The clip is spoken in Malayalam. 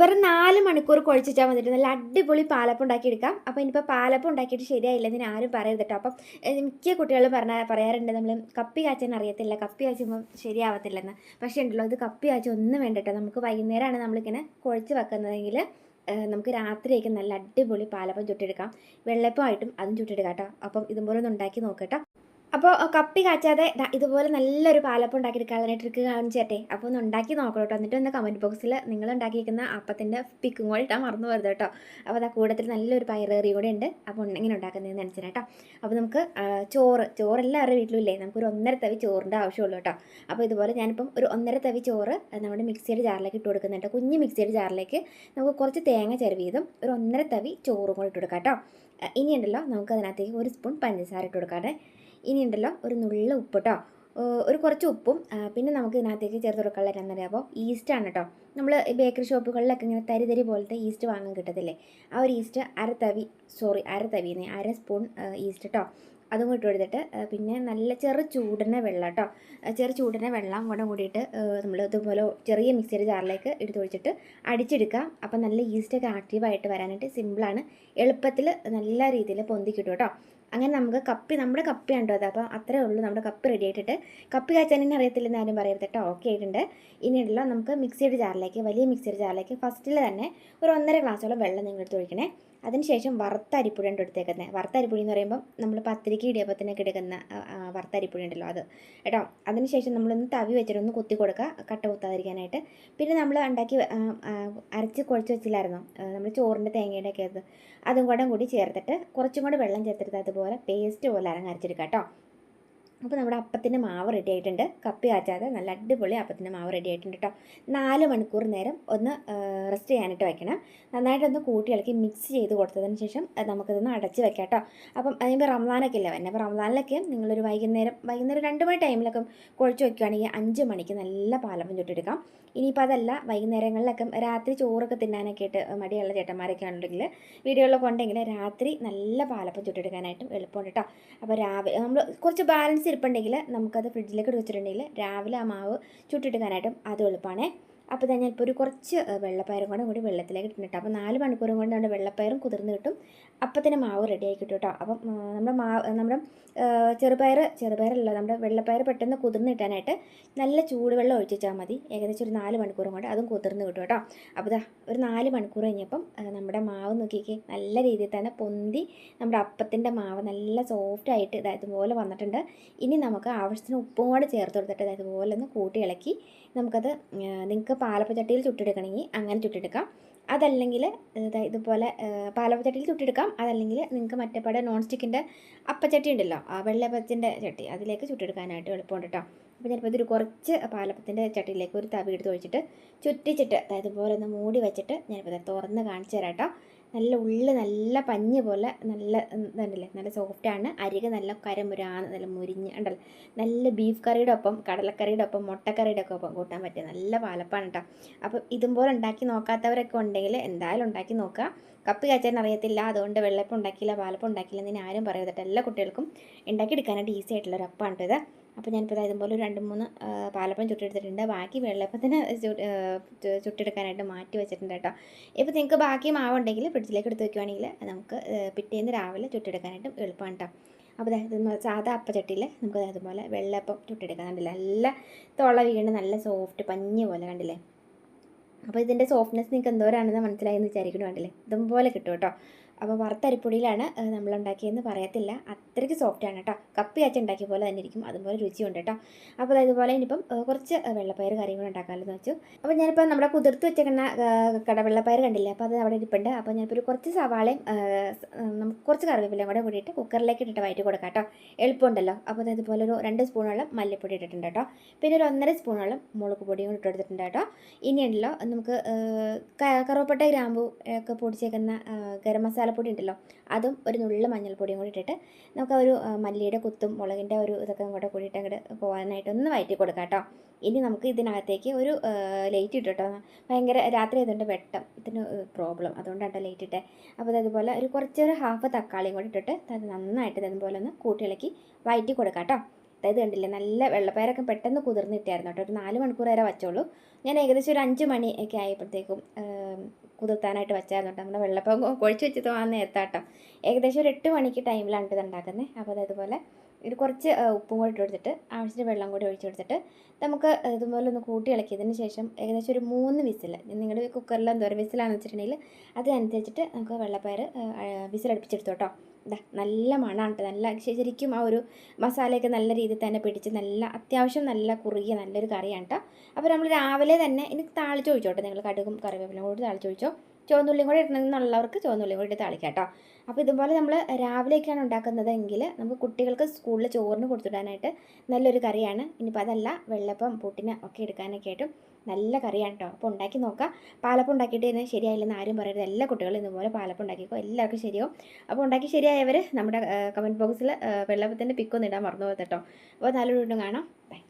വെറും നാല് മണിക്കൂർ കുഴച്ചിട്ടാൽ വന്നിട്ട് നല്ല അടിപൊളി പാലപ്പം ഉണ്ടാക്കിയെടുക്കാം. അപ്പോൾ ഇനിയിപ്പോൾ പാലപ്പം ഉണ്ടാക്കിയിട്ട് ശരിയായില്ലെന്ന് ആരും പറയരുത് കേട്ടോ അപ്പം മിക്ക കുട്ടികളും പറഞ്ഞ പറയാറുണ്ട് നമ്മൾ കപ്പി കാച്ചാൻ അറിയത്തില്ല. കപ്പി കാച്ചുമ്പോൾ ശരിയാവത്തില്ലെന്ന്. പക്ഷേ ഉണ്ടല്ലോ ഇത് കപ്പി കാച്ച ഒന്നും വേണ്ട കേട്ടോ നമുക്ക് വൈകുന്നേരമാണ് നമ്മളിങ്ങനെ കുഴച്ച് വെക്കുന്നതെങ്കിൽ നമുക്ക് രാത്രിയൊക്കെ നല്ല അടിപൊളി പാലപ്പം ചുട്ടെടുക്കാം. വെള്ളപ്പമായിട്ടും അതും ചുട്ടെടുക്കാം കേട്ടോ അപ്പം ഇതുപോലെ ഒന്ന് ഉണ്ടാക്കി നോക്കട്ടോ അപ്പോൾ കപ്പി കാച്ചാതെ ഇതുപോലെ നല്ലൊരു പാലപ്പം ഉണ്ടാക്കിയെടുക്കാനുള്ള ട്രിക്ക് കാണിച്ചേട്ടെ അപ്പോൾ ഒന്ന് ഉണ്ടാക്കി നോക്കണം കേട്ടോ. എന്നിട്ട് ഒന്ന് കമന്റ് ബോക്സിൽ നിങ്ങൾ ഉണ്ടാക്കിയിരിക്കുന്ന അപ്പത്തിന്റെ പിക്കും കൂടെ ഇട്ടാൽ മറന്നു വരുത് കേട്ടോ. അപ്പോൾ അതാ കൂടത്തിൽ നല്ലൊരു പയറേറി കൂടെ ഉണ്ട്. അപ്പോൾ എങ്ങനെ ഉണ്ടാക്കുന്നതെന്ന് കാണിച്ചു കേട്ടോ. അപ്പോൾ നമുക്ക് ചോറ് ചോറ് എല്ലാവരുടെ വീട്ടിലും ഇല്ലേ നമുക്കൊരു ഒന്നര തവി ചോറിന്റെ ആവശ്യമുള്ളൂ കേട്ടോ. അപ്പോൾ ഇതുപോലെ ഞാനിപ്പം ഒരു ഒന്നര തവി ചോറ് നമ്മുടെ മിക്സിയുടെ ജാറിലേക്ക് ഇട്ട് കൊടുക്കുന്നുണ്ട് കുഞ്ഞ് മിക്സിയുടെ ജാറിലേക്ക് നമുക്ക് കുറച്ച് തേങ്ങ ചെറുവീതം ഒരു ഒന്നര തവി ചോറും കൂടെ ഇട്ട് കൊടുക്കാം കേട്ടോ. ഇനിയുണ്ടല്ലോ നമുക്ക് അതിനകത്തേക്ക് ഒരു സ്പൂൺ പഞ്ചസാര ഇട്ട് കൊടുക്കാതെ ഇനി ഉണ്ടല്ലോ ഒരു നുള്ള ഉപ്പ് കേട്ടോ ഒരു കുറച്ച് ഉപ്പും പിന്നെ നമുക്ക് ഇതിനകത്തേക്ക് ചേർത്ത് കൊടുക്കാനുള്ള ഈസ്റ്റ് ആണ് കേട്ടോ നമ്മൾ ബേക്കറി ഷോപ്പുകളിലൊക്കെ ഇങ്ങനെ തരി തരി പോലത്തെ ഈസ്റ്റ് വാങ്ങാൻ കിട്ടത്തില്ലേ? ആ ഒരു ഈസ്റ്റ് അര തവി സോറി അര തവിന്ന് അര സ്പൂൺ ഈസ്റ്റ് കേട്ടോ അതും ഇട്ട് കൊടുത്തിട്ട് പിന്നെ നല്ല ചെറു ചൂടന വെള്ളം കേട്ടോ ചെറു ചൂടന വെള്ളം കൂടെ കൂടിയിട്ട് നമ്മൾ ഇതുപോലെ ചെറിയ മിക്സിയുടെ ജാറിലേക്ക് എടുത്ത് ഒഴിച്ചിട്ട് അടിച്ചെടുക്കാം. അപ്പം നല്ല ഈസ്റ്റൊക്കെ ആക്റ്റീവായിട്ട് വരാനായിട്ട് സിമ്പിളാണ് എളുപ്പത്തിൽ നല്ല രീതിയിൽ പൊന്തി കേട്ടോ അങ്ങനെ നമുക്ക് കപ്പി നമ്മുടെ കപ്പിയാണ് കേട്ടോ അത്. അപ്പോൾ അത്രേ ഉള്ളൂ. നമ്മുടെ കപ്പ് റെഡി ആയിട്ടിട്ട് കപ്പി കാച്ചാൻ തന്നെ അറിയത്തില്ലെന്ന് ആരും പറയരുത് കേട്ടോ. ഓക്കെ ആയിട്ടുണ്ട്. ഇനിയുള്ള നമുക്ക് മിക്സിയുടെ ജാറിലേക്ക് വലിയ മിക്സിയുടെ ജാറിലേക്ക് ഫസ്റ്റിൽ തന്നെ ഒരു ഒന്നര ഗ്ലാസ്സോളം വെള്ളം നിങ്ങൾ എടുത്ത് ഒഴിക്കണേ. അതിനുശേഷം വറുത്ത അരിപ്പൊടിയാണ് എടുത്തേക്കുന്നത്. വറുത്ത അരിപ്പൊടി എന്ന് പറയുമ്പോൾ നമ്മൾ പത്തിരിക്ക് ഇടിയപ്പത്തിനൊക്കെ എടുക്കുന്ന വറുത്ത അരിപ്പൊടി ഉണ്ടല്ലോ അത്. കേട്ടോ? അതിനുശേഷം നമ്മളൊന്ന് തവി വെച്ചിട്ട് ഒന്ന് കുത്തി കൊടുക്കുക. കട്ട കുത്താതിരിക്കാനായിട്ട്. പിന്നെ നമ്മൾ ഉണ്ടാക്കി അരച്ച് കുഴച്ച് വെച്ചില്ലായിരുന്നു? നമ്മൾ ചോറിന്റെ തേങ്ങയുടെ ഒക്കെ അത് അതും കൂടെ കൂടി ചേർത്തിട്ട് കുറച്ചും കൂടെ വെള്ളം ചേർത്തിട്ട് അതുപോലെ പേസ്റ്റ് പോലെ അരങ്ങരച്ചെടുക്കാം കേട്ടോ അപ്പോൾ നമ്മുടെ അപ്പത്തിന്റെ മാവ് റെഡി ആയിട്ടുണ്ട്. കപ്പി കാച്ചാതെ നല്ല അടിപൊളി അപ്പത്തിന്റെ മാവ് റെഡി ആയിട്ടുണ്ട് കേട്ടോ നാല് മണിക്കൂർ നേരം ഒന്ന് റെസ്റ്റ് ചെയ്യാനായിട്ട് വെക്കണം. നന്നായിട്ടൊന്ന് കൂട്ടി ഇളക്കി മിക്സ് ചെയ്ത് കൊടുത്തതിന് ശേഷം നമുക്കിതൊന്ന് അടച്ച് വെക്കാം കേട്ടോ അപ്പം അതിപ്പോൾ റംസാനൊക്കെ ഇല്ല വരുന്നത് അപ്പോൾ റംസാനിലൊക്കെ നിങ്ങളൊരു വൈകുന്നേരം വൈകുന്നേരം രണ്ട് മണി ടൈമിലൊക്കെ കുഴച്ച് വയ്ക്കുകയാണെങ്കിൽ അഞ്ച് മണിക്ക് നല്ല പാലപ്പം ചുട്ടെടുക്കാം. ഇനിയിപ്പോൾ അതല്ല വൈകുന്നേരങ്ങളിലൊക്കെ രാത്രി ചോറൊക്കെ തിന്നാനൊക്കെ ആയിട്ട് മടിയുള്ള ചേട്ടന്മാരൊക്കെ ആണെങ്കിൽ വീഡിയോകളൊക്കെ ഉണ്ടെങ്കിൽ രാത്രി നല്ല പാലപ്പം ചുട്ടെടുക്കാനായിട്ടും എളുപ്പമുണ്ട് കേട്ടോ അപ്പോൾ രാവിലെ നമ്മൾ കുറച്ച് ബാലൻസ് ഇരിപ്പുണ്ടെങ്കിൽ നമുക്കത് ഫ്രിഡ്ജിലേക്ക് വെച്ചിട്ടുണ്ടെങ്കിൽ രാവിലെ ആ മാവ് ചുട്ടെടുക്കാനായിട്ടും അത് എളുപ്പമാണേ. അപ്പോൾ തന്നെ ഞാനിപ്പോൾ ഒരു കുറച്ച് വെള്ളപ്പയറും കൂടെ കൂടി വെള്ളത്തിലേക്ക് ഇട്ടിട്ടുണ്ട് അപ്പോൾ നാല് മണിക്കൂറും കൊണ്ട് നമ്മുടെ വെള്ളപ്പയറും കുതിർന്ന് കിട്ടും. അപ്പം തന്നെ മാവ് റെഡി ആയി കിട്ടും കേട്ടോ. അപ്പം നമ്മുടെ മാവ് നമ്മുടെ ചെറുപയർ ചെറുപയറല്ല നമ്മുടെ വെള്ളപ്പയർ പെട്ടെന്ന് കുതിർന്ന് കിട്ടാനായിട്ട് നല്ല ചൂടുവെള്ളം ഒഴിച്ച് വെച്ചാൽ മതി. ഏകദേശം ഒരു നാല് മണിക്കൂറും കൊണ്ട് അതും കുതിർന്ന് കിട്ടും കേട്ടോ. അപ്പോൾ ഇതാ ഒരു നാല് മണിക്കൂർ കഴിഞ്ഞപ്പം നമ്മുടെ മാവ് നോക്കിക്കേ നല്ല രീതിയിൽ തന്നെ പൊന്തി നമ്മുടെ അപ്പത്തിന്റെ മാവ് നല്ല സോഫ്റ്റ് ആയിട്ട് ഇതായതുപോലെ വന്നിട്ടുണ്ട്. ഇനി നമുക്ക് ആവശ്യത്തിന് ഉപ്പും കൂടെ ചേർത്ത് കൊടുത്തിട്ട് ഇതായതുപോലെ ഒന്ന് കൂട്ടി ഇളക്കി നമുക്കത് നിങ്ങൾക്ക് പാലപ്പച്ചട്ടിയിൽ ചുട്ടെടുക്കണമെങ്കിൽ അങ്ങനെ ചുട്ടെടുക്കാം. അതല്ലെങ്കിൽ ഇതാ ഇതുപോലെ പാലപ്പച്ചട്ടിയിൽ ചുട്ടെടുക്കാം. അതല്ലെങ്കിൽ നിങ്ങൾക്ക് മറ്റേപ്പാടെ നോൺ സ്റ്റിക്കിന്റെ അപ്പച്ചട്ടി ഉണ്ടല്ലോ ആ വെള്ളപ്പത്തിന്റെ ചട്ടി അതിലേക്ക് ചുട്ടെടുക്കാനായിട്ട് എളുപ്പമുണ്ട് കേട്ടോ അപ്പോൾ ചിലപ്പോൾ ഇതൊരു കുറച്ച് പാലപ്പത്തിന്റെ ചട്ടിയിലേക്ക് ഒരു തവി എടുത്ത് ഒഴിച്ചിട്ട് ചുറ്റിച്ചിട്ട് അതായത് ഇതുപോലെ ഒന്ന് മൂടി വെച്ചിട്ട് ഞാനിപ്പോൾ തുറന്ന് കാണിച്ചു തരാം കേട്ടോ നല്ല ഉള്ളി നല്ല പഞ്ഞ് പോലെ നല്ല ഇതുണ്ടല്ലേ? നല്ല സോഫ്റ്റാണ് അരിക നല്ല കരമുരാന്ന് നല്ല മുരിഞ്ഞ് ഉണ്ടല്ലോ? നല്ല ബീഫ് കറിയുടെ ഒപ്പം കടലക്കറിയുടെ ഒപ്പം മുട്ടക്കറിയുടെ ഒക്കെ ഒപ്പം കൂട്ടാൻ പറ്റിയ നല്ല പാലപ്പാണ് കേട്ടോ അപ്പം ഇതുപോലെ ഉണ്ടാക്കി നോക്കാത്തവരൊക്കെ ഉണ്ടെങ്കിൽ എന്തായാലും ഉണ്ടാക്കി നോക്കുക. കപ്പ് കാച്ചാൻ അറിയത്തില്ല. അതുകൊണ്ട് വെള്ളപ്പം ഉണ്ടാക്കിയില്ല പാലപ്പം ഉണ്ടാക്കിയില്ല എന്ന് ആരും പറയരുത് എല്ലാ കുട്ടികൾക്കും ഉണ്ടാക്കിയെടുക്കാനായിട്ട് ഈസി ആയിട്ടുള്ള ഒരു അപ്പമാണ് കേട്ടോ ഇത്. അപ്പോൾ ഞാനിപ്പോൾ ഇതുപോലെ രണ്ട് മൂന്ന് പാലപ്പം ചുട്ടെടുത്തിട്ടുണ്ട്. ബാക്കി വെള്ളപ്പത്തിന് ചുട്ടെടുക്കാനായിട്ട് മാറ്റി വെച്ചിട്ടുണ്ട് കേട്ടോ. ഇപ്പോൾ നിങ്ങൾക്ക് ബാക്കി മാവുണ്ടെങ്കിൽ ഫ്രിഡ്ജിലേക്ക് എടുത്ത് വെക്കുവാണെങ്കിൽ നമുക്ക് പിറ്റേന്ന് രാവിലെ ചുട്ടെടുക്കാനായിട്ടും എളുപ്പമാണ് കേട്ടോ. അപ്പോൾ അതായത് ഇത് മ- സാധാ അപ്പച്ചട്ടിയിൽ നമുക്ക് അതുപോലെ വെള്ളപ്പം ചുട്ടെടുക്കാൻ കണ്ടില്ല നല്ല തുള വീണ് നല്ല സോഫ്റ്റ് പഞ്ഞ് പോലെ കണ്ടില്ലേ? അപ്പോൾ ഇതിന്റെ സോഫ്റ്റ്നെസ് നിങ്ങൾക്ക് എന്തോരാണെന്ന് മനസ്സിലായെന്ന് വിചാരിക്കണം കണ്ടില്ലേ? ഇതുപോലെ കിട്ടും കേട്ടോ. അപ്പോൾ വറുത്തരിപ്പൊടിയിലാണ് നമ്മൾ ഉണ്ടാക്കിയതെന്ന് പറയത്തില്ല. അത്രയ്ക്ക് സോഫ്റ്റാണ് കേട്ടോ കപ്പി അച്ച ഉണ്ടാക്കിയ പോലെ തന്നെ ഇരിക്കും. അതുപോലെ രുചിയുണ്ട് കേട്ടോ അപ്പോൾ ഇതുപോലെ ഇനിയിപ്പം കുറച്ച് വെള്ളപ്പയർ കറിയും കൂടെ ഉണ്ടാക്കാമല്ലോ എന്ന് വെച്ചു. അപ്പോൾ ഞാനിപ്പോൾ നമ്മുടെ കുതിർത്ത് വെച്ചേക്കുന്ന കട കടവെള്ളപ്പയർ കണ്ടില്ലേ? അപ്പോൾ അത് അവിടെ ഇരിപ്പുണ്ട്. അപ്പോൾ ഞാനിപ്പോൾ ഒരു കുറച്ച് സവാളയും നമുക്ക് കുറച്ച് കറിവേപ്പിലയും കൂടെ കൂടിയിട്ട് കുക്കറിലേക്ക് ഇട്ടിട്ട് വയറ്റി കൊടുക്കാം കേട്ടോ എളുപ്പമുണ്ടല്ലോ. അപ്പോൾ ഇതുപോലെ ഒരു രണ്ട് സ്പൂണോളം മല്ലിപ്പൊടി ഇട്ടിട്ടുണ്ട് കേട്ടോ പിന്നെ ഒരു ഒന്നര സ്പൂണോളം മുളക് പൊടിയും കൂടി ഇട്ടെടുത്തിട്ടുണ്ട് കേട്ടോ ഇനിയുണ്ടല്ലോ നമുക്ക് കറുവപ്പട്ട ഗ്രാമ്പു ഒക്കെ പൊടിച്ചേക്കുന്ന ഗരം ഗരം മസാലപ്പൊടി ഉണ്ടല്ലോ അതും ഒരു നുള്ള മഞ്ഞൾപ്പൊടിയും കൂടി ഇട്ടിട്ട് നമുക്ക് ഒരു മല്ലിയുടെ കുത്തും മുളകിന്റെ ഒരു ഇതൊക്കെ ഇങ്ങോട്ട് കൂടിയിട്ട് അങ്ങോട്ട് പോകാനായിട്ട് ഒന്ന് വയറ്റി കൊടുക്കാം കേട്ടോ. ഇനി നമുക്ക് ഇതിനകത്തേക്ക് ഒരു ലൈറ്റ് ഇട്ടു ഭയങ്കര രാത്രി ആയതുകൊണ്ട് വെട്ടം ഇതിന് പ്രോബ്ലം അതുകൊണ്ടാണ് കേട്ടോ ലൈറ്റ് ഇട്ടേ. അപ്പോൾ അതുപോലെ ഒരു കുറച്ചൊരു ഹാഫ് തക്കാളിയും കൂടി ഇട്ടിട്ട് അത് നന്നായിട്ട് ഇതുപോലെ ഒന്ന് കൂട്ടിളക്കി വയറ്റി കൊടുക്കാം കേട്ടോ. അതായത് കണ്ടില്ലേ നല്ല വെള്ളപ്പയറൊക്കെ പെട്ടെന്ന് കുതിർന്നിട്ടായിരുന്നു കേട്ടോ. ഒരു നാല് മണിക്കൂർ വരെ വച്ചോളൂ. ഞാൻ ഏകദേശം ഒരു അഞ്ച് മണി ഒക്കെ ആയപ്പോഴത്തേക്കും കുതിർത്താനായിട്ട് വെച്ചായിരുന്നു കേട്ടോ നമ്മുടെ വെള്ളപ്പം കുഴച്ച് വെച്ചത് ആ നേരത്താട്ടോ. ഏകദേശം ഒരു എട്ട് മണിക്ക് ടൈമിലാണ് ഇത് ഉണ്ടാക്കുന്നത്. അപ്പോൾ അതേപോലെ ഇത് കുറച്ച് ഉപ്പും കൂടി ഇട്ട് കൊടുത്തിട്ട് ആവശ്യത്തിന് വെള്ളം കൂടി ഒഴിച്ചു കൊടുത്തിട്ട് നമുക്ക് ഇതുപോലെ ഒന്ന് കൂട്ടി ഇളക്കിയതിന് ശേഷം ഏകദേശം ഒരു മൂന്ന് വിസിൽ നിങ്ങളുടെ കുക്കറിൽ എന്തോ ഒരു വിസിലാണെന്ന് വെച്ചിട്ടുണ്ടെങ്കിൽ അതിനനുസരിച്ചിട്ട് നമുക്ക് വെള്ളപ്പയർ വിസിലടുപ്പിച്ചെടുത്തു കേട്ടോ ഇതാ നല്ല മണമാണ് കേട്ടോ നല്ല ശരിക്കും ആ ഒരു മസാലയൊക്കെ നല്ല രീതിയിൽ തന്നെ പിടിച്ച് നല്ല അത്യാവശ്യം നല്ല കുറുകിയ നല്ലൊരു കറിയാണ് കേട്ടോ അപ്പോൾ നമ്മൾ രാവിലെ തന്നെ ഇനി താളിച്ച് ഒഴിച്ചോട്ടെ. നിങ്ങൾ കടുകും കറിവേപ്പിലും കൂടി താളിച്ച് ഒഴിച്ചോ. ചുവന്നുള്ളിയും കൂടി ഇടണമെന്നുള്ളവർക്ക് ചുവന്നുള്ളിയും കൂടി താളിക്കാം കേട്ടോ അപ്പോൾ ഇതുപോലെ നമ്മൾ രാവിലെയൊക്കെയാണ് ഉണ്ടാക്കുന്നതെങ്കിൽ നമുക്ക് കുട്ടികൾക്ക് സ്കൂളിൽ ചോറിന് കൊടുത്തിടാനായിട്ട് നല്ലൊരു കറിയാണ്. ഇനിയിപ്പോൾ അതല്ല വെള്ളപ്പം പുട്ടിന് ഒക്കെ എടുക്കാനൊക്കെ ആയിട്ടും നല്ല കറിയാണ് കേട്ടോ അപ്പോൾ ഉണ്ടാക്കി നോക്കാം. പാലപ്പം ഉണ്ടാക്കിയിട്ട് തന്നെ ശരിയായില്ലെന്ന് ആരും പറയരുത്. എല്ലാ കുട്ടികളും ഇതുപോലെ പാലപ്പം ഉണ്ടാക്കിക്കോ. എല്ലാവർക്കും ശരിയാവും. അപ്പോൾ ഉണ്ടാക്കി ശരിയായവർ നമ്മുടെ കമന്റ് ബോക്സിൽ വെള്ളപ്പത്തിന്റെ പിക്കൊന്നും ഇടാൻ മറന്നു പോകത്തെട്ടോ അപ്പോൾ നല്ലൊരു വീണ്ടും കാണാം. ബൈ